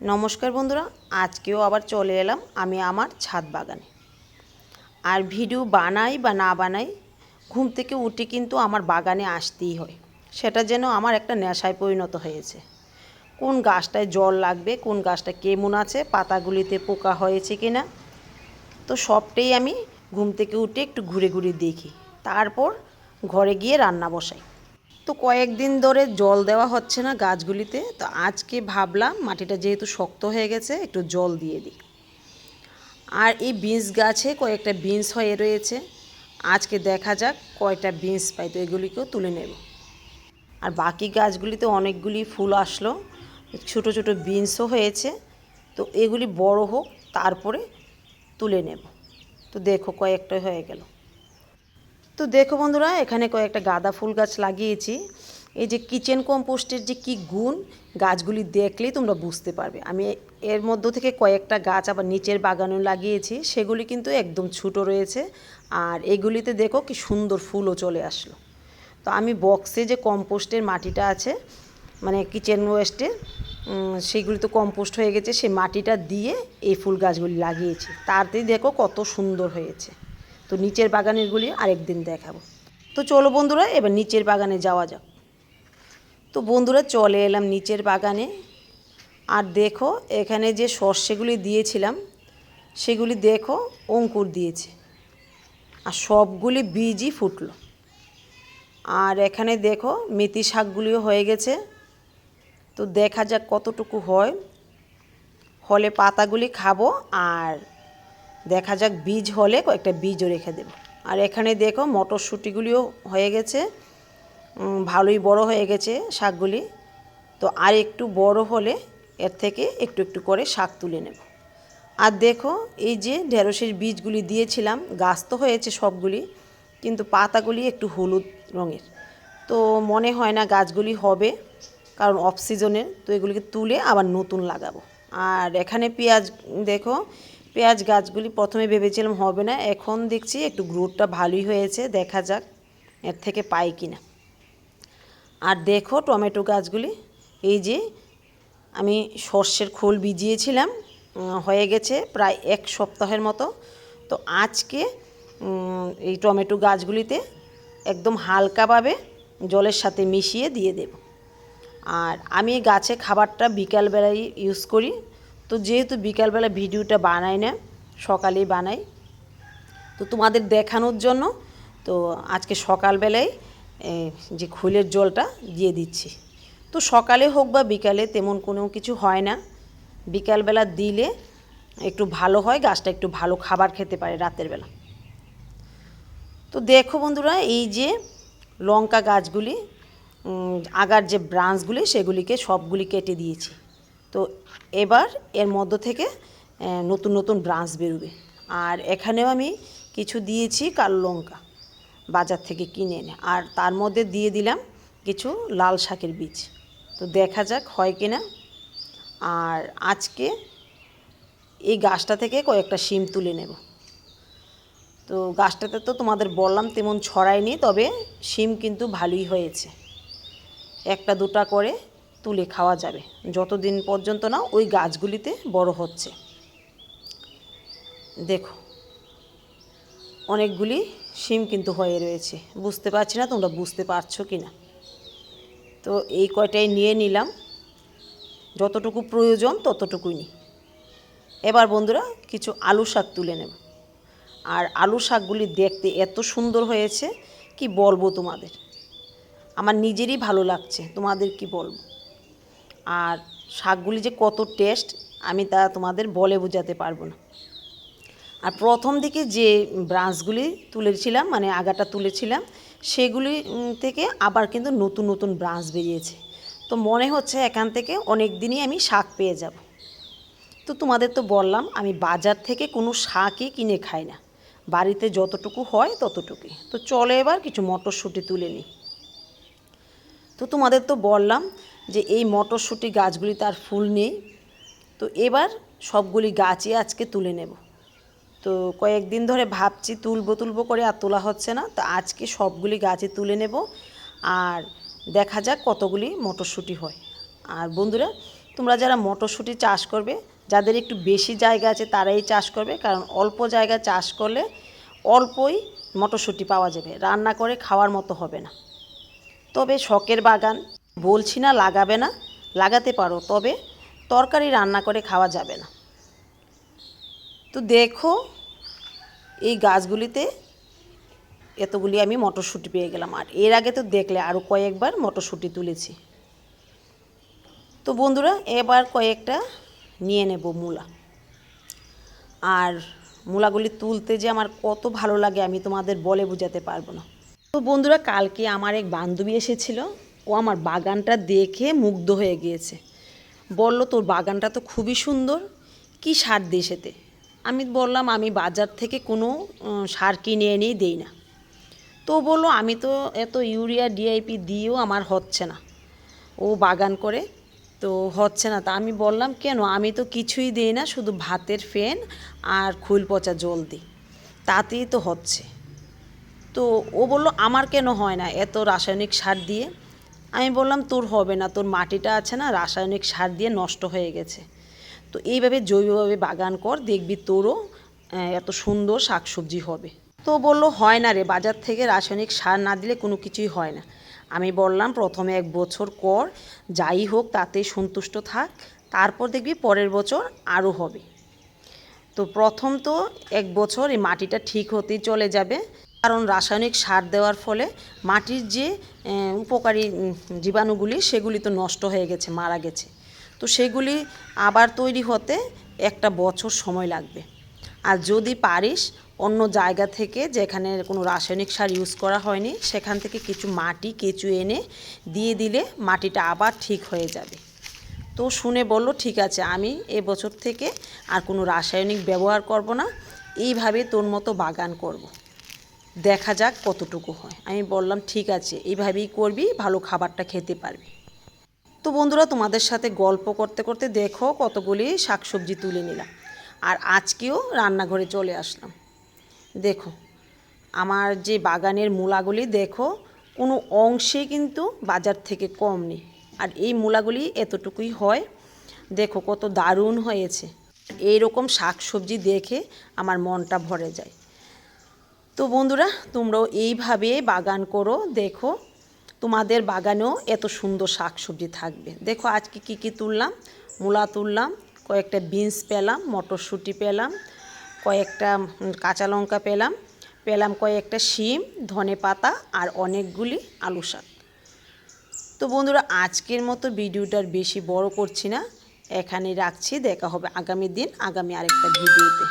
নমস্কার বন্ধুরা, আজকেও আবার চলে এলাম আমি আমার ছাদ বাগানে। আর ভিডিও বানাই বা না বানাই, ঘুম থেকে উঠে কিন্তু আমার বাগানে আসতেই হয়। সেটা যেন আমার একটা নেশায় পরিণত হয়েছে। কোন গাছটায় জল লাগবে, কোন গাছটা কেমন আছে, পাতাগুলিতে পোকা হয়েছে কি না তো সবটাই আমি ঘুম থেকে উঠে একটু ঘুরে ঘুরে দেখি। তারপর ঘরে গিয়ে রান্না বসাই। তো কয়েকদিন ধরে জল দেওয়া হচ্ছে না গাছগুলিতে, তো আজকে ভাবলাম মাটিটা যেহেতু শক্ত হয়ে গেছে, একটু জল দিয়ে দিই। আর এই বিনস গাছে কয়েকটা বিনস হয়ে রয়েছে। আজকে দেখা যাক কয়টা বিনস পাই, তো এগুলিকেও তুলে নেব। আর বাকি গাছগুলিতে অনেকগুলি ফুল আসলো, ছোট ছোট বিনসও হয়েছে, তো এগুলি বড় হোক, তারপরে তুলে নেব। তো দেখো কয়েকটা হয়ে গেল। তো দেখো বন্ধুরা, এখানে কয়েকটা গাঁদা ফুল গাছ লাগিয়েছি। এই যে কিচেন কম্পোস্টের যে কি গুণ, গাছগুলি দেখলেই তোমরা বুঝতে পারবে। আমি এর মধ্য থেকে কয়েকটা গাছ আবার নিচের বাগানেও লাগিয়েছি, সেগুলি কিন্তু একদম ছোটো রয়েছে। আর এগুলিতে দেখো কি সুন্দর ফুলও চলে আসলো। তো আমি বক্সে যে কম্পোস্টের মাটিটা আছে মানে কিচেন ওয়েস্টে সেগুলি তো কম্পোস্ট হয়ে গেছে, সেই মাটিটা দিয়ে এই ফুল গাছগুলি লাগিয়েছি। তাতেই দেখো কত সুন্দর হয়েছে। তো নিচের বাগানেরগুলি আরেকদিন দেখাবো। তো চলো বন্ধুরা, এবার নিচের বাগানে যাওয়া যাক। তো বন্ধুরা, চলে এলাম নিচের বাগানে। আর দেখো, এখানে যে সর্ষেগুলি দিয়েছিলাম, সেগুলি দেখো, অঙ্কুর দিয়েছে। আর সবগুলি বীজই ফুটলো। আর এখানে দেখো, মেথি শাকগুলিও হয়ে গেছে। তো দেখা যাক কতটুকু হয়। হলে পাতাগুলি খাব, আর দেখা যাক বীজ হলে কয়েকটা বীজও রেখে দেবো। আর এখানে দেখো মটরশুঁটিগুলিও হয়ে গেছে। ভালোই বড় হয়ে গেছে শাকগুলি। তো আর একটু বড় হলে এর থেকে একটু একটু করে শাক তুলে নেব। আর দেখো এই যে ঢেঁড়সের বীজগুলি দিয়েছিলাম, গাছ তো হয়েছে সবগুলি, কিন্তু পাতাগুলি একটু হলুদ রঙের। তো মনে হয় না গাছগুলি হবে, কারণ অফ সিজনের তো এগুলিকে তুলে আবার নতুন লাগাবো। আর এখানে পেঁয়াজ, দেখো পেঁয়াজ গাছগুলি প্রথমে ভেবেছিলাম হবে না, এখন দেখছি একটু গ্রোথটা ভালোই হয়েছে, দেখা যাক এর থেকে পাই কি না আর দেখো টমেটো গাছগুলি, এই যে আমি সর্ষের খোল ভিজিয়েছিলাম হয়ে গেছে প্রায় এক সপ্তাহের মতো। তো আজকে এই টমেটো গাছগুলিতে একদম হালকাভাবে জলের সাথে মিশিয়ে দিয়ে দেব। আর আমি গাছে খাবারটা বিকালবেলায় ইউজ করি তো যেহেতু বিকালবেলা ভিডিওটা বানাই না, সকালেই বানাই, তো তোমাদের দেখানোর জন্য, তো আজকে সকালবেলায় যে খোলের জলটা দিয়ে দিচ্ছি। তো সকালে হোক বা বিকালে তেমন কোনো কিছু হয় না। বিকালবেলা দিলে একটু ভালো হয়, গাছটা একটু ভালো খাবার খেতে পারে রাতের বেলা। তো দেখো বন্ধুরা, এই যে লঙ্কা গাছগুলি আগার যে ব্রাঞ্চগুলি, সেগুলিকে সবগুলি কেটে দিয়েছি। তো এবার এর মধ্য থেকে নতুন নতুন ব্রাঞ্চ বেরোবে। আর এখানেও আমি কিছু দিয়েছি কালো লঙ্কা বাজার থেকে কিনে এনে। আর তার মধ্যে দিয়ে দিলাম কিছু লাল শাকের বীজ। তো দেখা যাক হয় কি না। আর আজকে এই গাছটা থেকে কয়েকটা শিম তুলে নেব। তো গাছটাতে তো তোমাদের বললাম তেমন ছড়ায়নি, তবে শিম কিন্তু ভালোই হয়েছে। একটা দুটা করে তুলে খাওয়া যাবে। যতদিন পর্যন্ত না ওই গাছগুলিতে বড় হচ্ছে। দেখো, অনেকগুলি শিম কিন্তু হয়ে রয়েছে। বুঝতে পারছি না তোমরা বুঝতে পারছ কি না। তো এই কয়টাই নিয়ে নিলাম। যতটুকু প্রয়োজন ততটুকুই নিই এবার বন্ধুরা কিছু আলু শাক তুলে নেব। আর আলু শাকগুলি দেখতে এত সুন্দর হয়েছে, কি বলব তোমাদের? আমার নিজেরই ভালো লাগছে, তোমাদের কি বলব? আর শাকগুলি যে কত টেস্ট আমি তা তোমাদের বলে বোঝাতে পারব না। আর প্রথম দিকে যে ব্রাঞ্চগুলি তুলেছিলাম মানে আগাটা তুলেছিলাম, সেগুলি থেকে আবার কিন্তু নতুন নতুন ব্রাঞ্চ বেরিয়েছে। তো মনে হচ্ছে এখান থেকে অনেক দিনই আমি শাক পেয়ে যাব। তো তোমাদের তো বললাম, আমি বাজার থেকে কোনো শাকই কিনে খাই না। বাড়িতে যতটুকু হয় ততটুকুই। তো চলো এবার কিছু মটরশুঁটি তুলে নিই। তো তোমাদের তো বললাম যে এই মটরশুঁটি গাছগুলি তার ফুল নেই। তো এবার সবগুলি গাছই আজকে তুলে নেব। তো কয়েকদিন ধরে ভাবছি তুলবো তুলবো করে আর তোলা হচ্ছে না। তো আজকে সবগুলি গাছই তুলে নেব। আর দেখা যাক কতগুলি মটরশুঁটি হয়। আর বন্ধুরা, তোমরা যারা মটরশুঁটি চাষ করবে, যাদের একটু বেশি জায়গা আছে তারাই চাষ করবে। কারণ অল্প জায়গা চাষ করলে অল্পই মটরশুঁটি পাওয়া যাবে। রান্না করে খাওয়ার মতো হবে না। তবে শখের বাগান বলছি না, লাগাবে না, লাগাতে পারো, তবে তরকারি রান্না করে খাওয়া যাবে না। তো দেখো, এই গাছগুলিতে এতগুলি আমি মটরশুঁটি পেয়ে গেলাম। আর এর আগে তো দেখলে আরও কয়েকবার মটরশুঁটি তুলেছি। তো বন্ধুরা, এবার কয়েকটা নিয়ে নেব মূলা। আর মূলাগুলি তুলতে যে আমার কত ভালো লাগে, আমি তোমাদের বলে বোঝাতে পারব না। তো বন্ধুরা, কালকে আমার এক বান্ধবী এসেছিল। ও আমার বাগানটা দেখে মুগ্ধ হয়ে গিয়েছে। বলল, তোর বাগানটা তো খুবই সুন্দর, কি সার দিস এতে? আমি বললাম, আমি বাজার থেকে কোনো সার কিনে এনেই দেই না। তো বলল, আমি তো এত ইউরিয়া, ডিআইপি দিয়েও আমার হচ্ছে না। ও বাগান করে তো হচ্ছে না। তা আমি বললাম, কেন? আমি তো কিছুই দিই না, শুধু ভাতের ফেন আর খুল পচা জল দিই। তাতেই তো হচ্ছে। তো ও বলল, আমার কেন হয় না? এত রাসায়নিক সার দিয়ে আমি বললাম, তোর হবে না, তোর মাটিটা আছে না, রাসায়নিক সার দিয়ে নষ্ট হয়ে গেছে। তো এইভাবে জৈবভাবে বাগান কর, দেখবি তোরও এত সুন্দর শাকসবজি হবে। তো বলল, হয় না রে, বাজার থেকে রাসায়নিক সার না দিলে কোনো কিছুই হয় না। আমি বললাম, প্রথমে এক বছর কর, যাই হোক তাতে সন্তুষ্ট থাক, তারপর দেখবি পরের বছর আরও হবে। তো প্রথম তো এক বছর এই মাটিটা ঠিক হতেই চলে যাবে। কারণ রাসায়নিক সার দেওয়ার ফলে মাটির যে উপকারী জীবাণুগুলি, সেগুলি তো নষ্ট হয়ে গেছে, মারা গেছে। তো সেগুলি আবার তৈরি হতে একটা বছর সময় লাগবে। আর যদি পারিস, অন্য জায়গা থেকে যেখানে কোনো রাসায়নিক সার ইউজ করা হয়নি, সেখান থেকে কিছু মাটি কেঁচু এনে দিয়ে দিলে মাটিটা আবার ঠিক হয়ে যাবে। তো শুনে বলল, ঠিক আছে, আমি এবছর থেকে আর কোনো রাসায়নিক ব্যবহার করব না। এইভাবে তোর মতো বাগান করব। দেখা যাক কতটুকু হয়। আমি বললাম, ঠিক আছে, এইভাবেই করবি, ভালো খাবারটা খেতে পারবি। তো বন্ধুরা, তোমাদের সাথে গল্প করতে করতে দেখো কতগুলি শাকসবজি তুলে নিলাম। আর আজকেও রান্নাঘরে চলে আসলাম। দেখো, আমার যে বাগানের মূলাগুলি, দেখো, কোনো অংশে কিন্তু বাজার থেকে কম নেই। আর এই মূলাগুলি এতটুকুই হয়। দেখো কত দারুণ হয়েছে। এই রকম শাকসবজি দেখে আমার মনটা ভরে যায়। তো বন্ধুরা, তোমরাও এইভাবে বাগান করো, দেখো তোমাদের বাগানেও এত সুন্দর শাকসবজি থাকবে। দেখো আজকে কি কি তুললাম? মূলা তুললাম, কয়েকটা বিনস পেলাম, মটরশুঁটি পেলাম, কয়েকটা কাঁচা লঙ্কা পেলাম পেলাম কয়েকটা শিম, ধনে পাতা আর অনেকগুলি আলু শাক। তো বন্ধুরা, আজকের মতো ভিডিওটার বেশি বড় করছি না। এখানে রাখছি, দেখা হবে আগামী দিন, আগামী আরেকটা ভিডিওতে।